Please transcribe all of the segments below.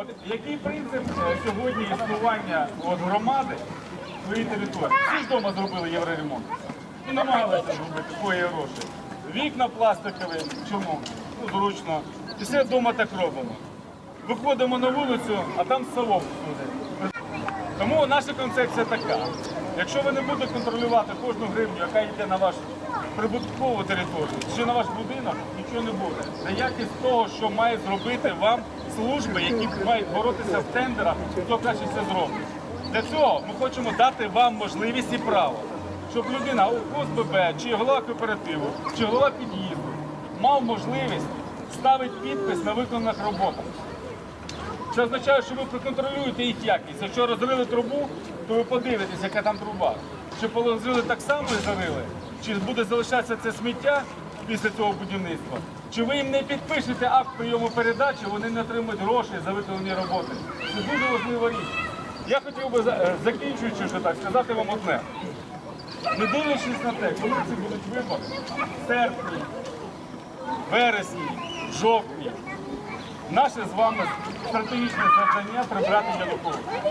От який принцип е, сьогодні існування от, громади своїй території? Всі вдома зробили євроремонт. І намагалися зробити свої гроші. Вікна пластикові, чому? Ну, зручно. І все вдома так робимо. Виходимо на вулицю, а там село всюди. Тому наша концепція така. Якщо ви не будете контролювати кожну гривню, яка йде на вашу прибуткову територію, чи на ваш будинок, нічого не буде. Це якість того, що має зробити вам служби, які мають боротися в тендерах, хто краще це зробить. Для цього ми хочемо дати вам можливість і право, щоб людина у ОСББ, чи голова кооперативу, чи голова під'їзду мав можливість ставити підпис на виконаних роботах. Це означає, що ви проконтролюєте їх якість. Якщо розрили трубу, то ви подивитесь, яка там труба. Чи положили так само і зарили, чи буде залишатися це сміття після цього будівництва, чи ви їм не підпишете акт прийому передачі, вони не отримують гроші за виконані роботи. Це дуже важлива річ. Я хотів би, е, закінчуючи вже так, сказати вам одне. Не дивлячись на те, коли це будуть вибори, серпні, вересні, жовтні, Наше з вами стратегічне завдання прибрати Януковича.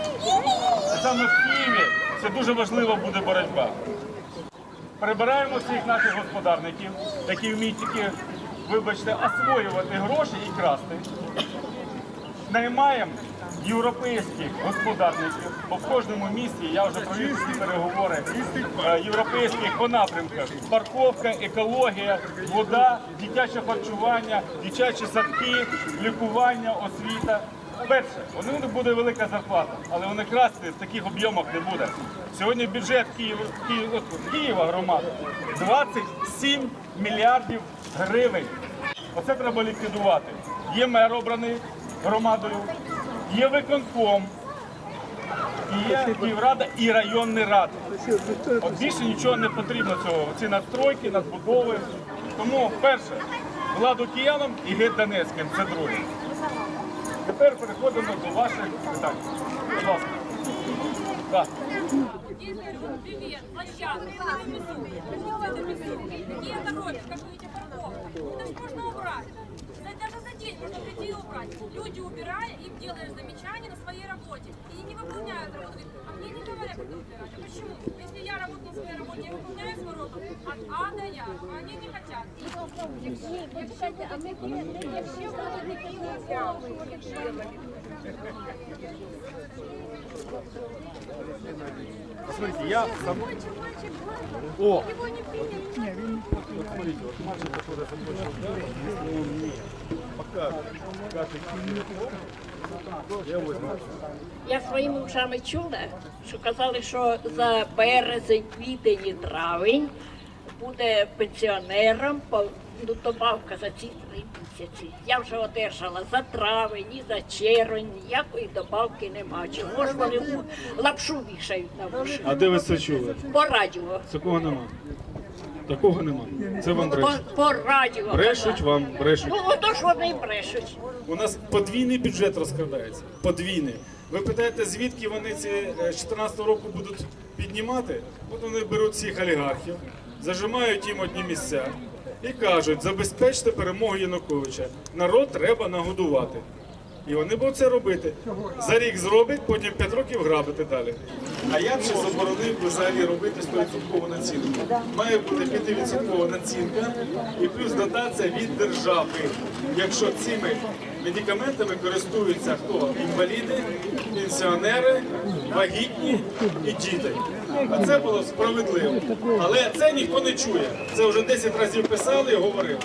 Саме в Києві це дуже важлива буде боротьба. Прибираємо всіх наших господарників, які вміють тільки, вибачте, освоювати гроші і красти. Наймаємо європейських господарників, бо в кожному місті я вже провів всі переговори е, європейських по напрямках. Парковка, екологія, вода, дитяче харчування, дитячі садки, лікування, освіта. Перше, вони не буде велика зарплата, але вони красти в таких об'ємах не буде. Сьогодні бюджет Києва, Києва, Києва громади 27 мільярдів гривень. Оце треба ліквідувати. Є мер обраний громадою, є виконком, і є Київрада і районні ради. От більше нічого не потрібно цього. Ці надстройки, надбудови. Тому перше, владу киянам і геть Донецьким. Це друге. Тепер переходимо до ваших питань. Будь ласка. Так. Здесь, говорю, привет, площадка, я внизу. Вот это внизу. Где дороги, как вы видите, парковка. Это ж можно убрать. убрать. Люди убирают, им делаешь замечания на своей работе. И не выполняют работу. А мне не говорят, как убирать. А почему? Если я работаю на своей работе, я выполняю свою работу от А до Я. Они не хотят. я сам... О! Смотрите, вот мальчик, который закончил школу, если он мне покажет, я возьму. Я своїми ушами чула, що казали, що за березень, квітень і травень буде пенсіонерам ну, добавка за ці три місяці. Я вже одержала за травень і за червень, ніякої добавки нема. Чого ж вони лапшу вішають на вуші? А де ви це чули? По радіо. Такого нема. Такого нема. Це вам По, брешуть. по радіо. Брешуть вам, брешуть. Ну, отож вони брешуть. У нас подвійний бюджет розкрадається. Подвійний. Ви питаєте, звідки вони ці е, з 2014 року будуть піднімати? От вони беруть всіх олігархів, зажимають їм одні місця і кажуть, забезпечте перемогу Януковича. Народ треба нагодувати. І вони будуть це робити. За рік зроблять, потім 5 років грабити далі. А я б ще заборонив взагалі робити 100% націнку. Має бути 5% націнка і плюс дотація від держави. Якщо цими медикаментами користуються хто? Інваліди, пенсіонери, вагітні і діти. А це було справедливо. Але це ніхто не чує. Це вже 10 разів писали і говорили.